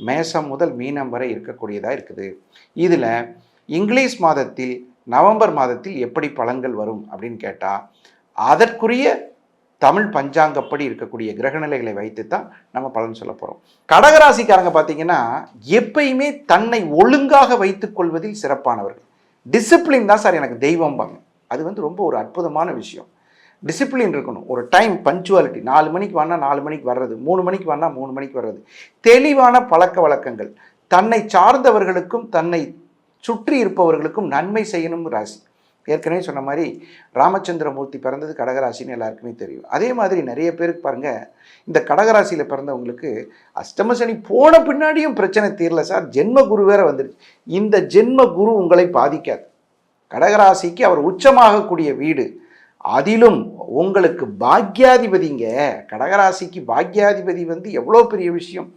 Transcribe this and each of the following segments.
மேசம் முதல் மீனம் வரை இருக்கக்கூடியதாக இருக்குது. இதில் இங்கிலீஷ் மாதத்தில் நவம்பர் மாதத்தில் எப்படி பலன்கள் வரும் அப்படின்னு கேட்டால் அதற்குரிய தமிழ் பஞ்சாங்கப்படி இருக்கக்கூடிய கிரகநிலைகளை வைத்து தான் நம்ம பலன் சொல்ல போகிறோம் கடகராசிக்காரங்க பார்த்தீங்கன்னா எப்பயுமே தன்னை ஒழுங்காக வைத்துக் கொள்வதில் சிறப்பானவர்கள். டிசிப்ளின் தான் சார் எனக்கு தெய்வம்பாங்க அது வந்து ரொம்ப ஒரு அற்புதமான விஷயம். டிசிப்ளின் இருக்கணும். ஒரு டைம் பஞ்சுவாலிட்டி நாலு மணிக்கு வந்தால் நாலு மணிக்கு வர்றது. மூணு மணிக்கு வரனா மூணு மணிக்கு வர்றது. தெளிவான பழக்க வழக்கங்கள். தன்னை சார்ந்தவர்களுக்கும் தன்னை சுற்றி இருப்பவர்களுக்கும் நன்மை செய்யணும் ராசி. ஏற்கனவே சொன்ன மாதிரி ராமச்சந்திரமூர்த்தி பிறந்தது கடகராசின்னு எல்லாருக்குமே தெரியும். அதே மாதிரி நிறைய பேருக்கு பாருங்கள் இந்த கடகராசியில் பிறந்தவங்களுக்கு அஷ்டமசனி போன பின்னாடியும் பிரச்சனை தீரல சார். ஜென்ம குரு வேற வந்துடுச்சு இந்த ஜென்ம குரு உங்களை பாதிக்காது. கடகராசிக்கு அவர் உச்சமாகக்கூடிய வீடு. அதிலும் உங்களுக்கு பாக்யாதிபதிங்க கடகராசிக்கு பாக்யாதிபதி வந்து எவ்வளோ பெரிய விஷயம்.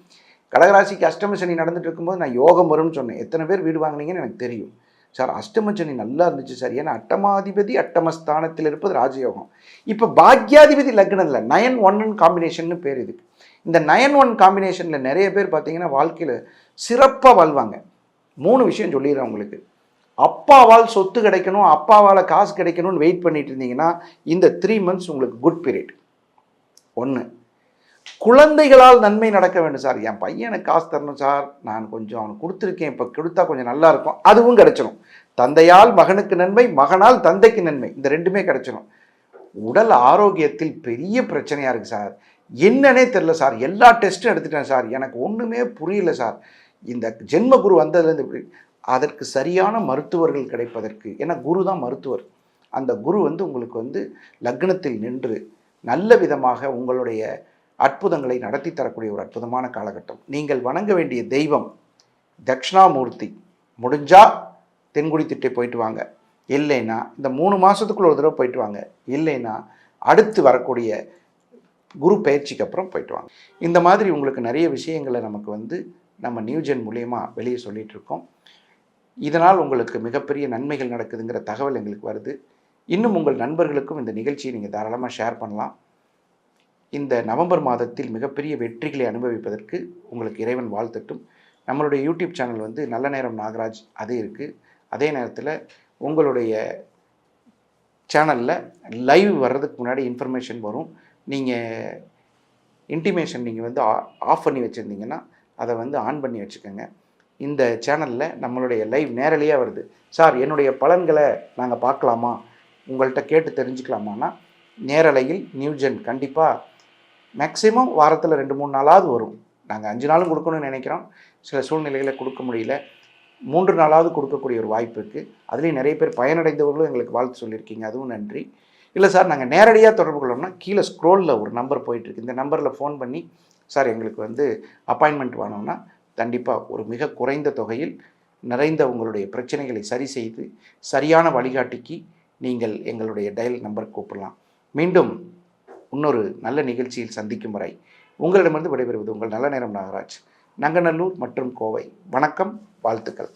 கடகராசிக்கு அஷ்டம சனி நடந்துட்டு இருக்கும்போது நான் யோகம் வரும்னு சொன்னேன். எத்தனை பேர் வீடு வாங்கினீங்கன்னு எனக்கு தெரியும். சார் அஷ்டம சனி நல்லா இருந்துச்சு சார். ஏன்னா அட்டமாதிபதி அட்டமஸ்தானத்தில் இருப்பது ராஜயோகம். இப்போ பாக்யாதிபதி லக்னத்தில் நயன் ஒன் காம்பினேஷன் பேர் இதுக்கு. இந்த நயன் ஒன் காம்பினேஷனில் நிறைய பேர் பார்த்தீங்கன்னா வாழ்க்கையில் சிறப்பாக வாழ்வாங்க. மூணு விஷயம் சொல்லிடுறேன் உங்களுக்கு. அப்பாவால் சொத்து கிடைக்கணும் அப்பாவால் காசு கிடைக்கணும்னு வெயிட் பண்ணிட்டு இருந்தீங்கன்னா இந்த த்ரீ மந்த்ஸ் உங்களுக்கு குட் பீரியட் ஒன்று குழந்தைகளால் நன்மை நடக்க வேண்டும் சார். என் பையனுக்கு காசு தரணும் சார். நான் கொஞ்சம் அவனுக்கு கொடுத்துருக்கேன். இப்போ கொடுத்தா கொஞ்சம் நல்லா இருக்கும். அதுவும் கிடைச்சிடும் தந்தையால் மகனுக்கு நன்மை மகனால் தந்தைக்கு நன்மை. இந்த ரெண்டுமே கிடைச்சிடும் உடல் ஆரோக்கியத்தில் பெரிய பிரச்சனையாக இருக்குது சார். என்னன்னே தெரில சார். எல்லா டெஸ்ட்டும் எடுத்துட்டேன் சார். எனக்கு ஒன்றுமே புரியல சார். இந்த ஜென்ம குரு வந்ததுலேருந்து இப்படி அதற்கு சரியான மருத்துவர்கள் கிடைப்பதற்கு. ஏன்னா குரு தான் மருத்துவர். அந்த குரு வந்து உங்களுக்கு வந்து லக்னத்தில் நின்று நல்ல விதமாக உங்களுடைய அற்புதங்களை நடத்தி தரக்கூடிய ஒரு அற்புதமான காலகட்டம். நீங்கள் வணங்க வேண்டிய தெய்வம் தட்சிணாமூர்த்தி. முடிஞ்சா தென்குடி திட்டை போயிட்டு வாங்க. இல்லைன்னா இந்த மூணு மாதத்துக்குள்ள ஒரு தடவை போயிட்டு வாங்க. இல்லைன்னா அடுத்து வரக்கூடிய குரு பயிற்சிக்கு அப்புறம் போயிட்டு வாங்க. இந்த மாதிரி உங்களுக்கு நிறைய விஷயங்களை நமக்கு வந்து நம்ம நியூஜென் மூலயமா வெளியே சொல்லிகிட்ருக்கோம் இருக்கோம். இதனால் உங்களுக்கு மிகப்பெரிய நன்மைகள் நடக்குதுங்கிற தகவல் எங்களுக்கு வருது. இன்னும் உங்கள் நண்பர்களுக்கும் இந்த நிகழ்ச்சியை நீங்கள் தாராளமாக ஷேர் பண்ணலாம். இந்த நவம்பர் மாதத்தில் மிகப்பெரிய வெற்றிகளை அனுபவிப்பதற்கு உங்களுக்கு இறைவன் வாழ்த்தட்டும். நம்மளுடைய யூடியூப் சேனல் வந்து நல்ல நேரம் நாகராஜ் அது இருக்குது அதே நேரத்தில் உங்களுடைய சேனலில் லைவ் வர்றதுக்கு முன்னாடி இன்ஃபர்மேஷன் வரும். நீங்கள் இன்டிமேஷன் நீங்கள் வந்து ஆஃப் பண்ணி வச்சுருந்தீங்கன்னா அதை வந்து ஆன் பண்ணி வச்சுக்கோங்க. இந்த சேனலில் நம்மளுடைய லைவ் நேரலையாக வருது. சார் என்னுடைய பலன்களை நாங்கள் பார்க்கலாமா? உங்கள்கிட்ட கேட்டு தெரிஞ்சுக்கலாமான்னா நேரலையில் நியூஜென் கண்டிப்பாக மேக்ஸிமம் வாரத்தில் ரெண்டு மூணு நாளாவது வரும். நாங்கள் அஞ்சு நாளும் கொடுக்கணும்னு நினைக்கிறோம். சில சூழ்நிலைகளை கொடுக்க முடியல. மூன்று நாளாவது கொடுக்கக்கூடிய ஒரு வாய்ப்பு இருக்குது அதுலேயும் நிறைய பேர் பயனடைந்தவர்களும் எங்களுக்கு வாழ்த்து சொல்லியிருக்கீங்க. அதுவும் நன்றி. இல்லை சார் நாங்கள் நேரடியாக தொடர்பு கொள்ளோம்னா கீழே ஸ்க்ரோலில் ஒரு நம்பர் போயிட்டுருக்கு இந்த நம்பரில் ஃபோன் பண்ணி சார் எங்களுக்கு வந்து அப்பாயின்மெண்ட் வேணும்னா கண்டிப்பாக ஒரு மிக குறைந்த தொகையில் நிறைந்த உங்களுடைய பிரச்சனைகளை சரி செய்து சரியான வழிகாட்டிக்கு நீங்கள் எங்களுடைய டயல் நம்பர் கூப்பிடலாம் மீண்டும் இன்னொரு நல்ல நிகழ்ச்சியில் சந்திக்கும் வரை உங்களிடமிருந்து விடைபெறுவது உங்கள் நல்ல நேரம் நாகராஜ். நங்கநல்லூர் மற்றும் கோவை. வணக்கம் வாழ்த்துக்கள்.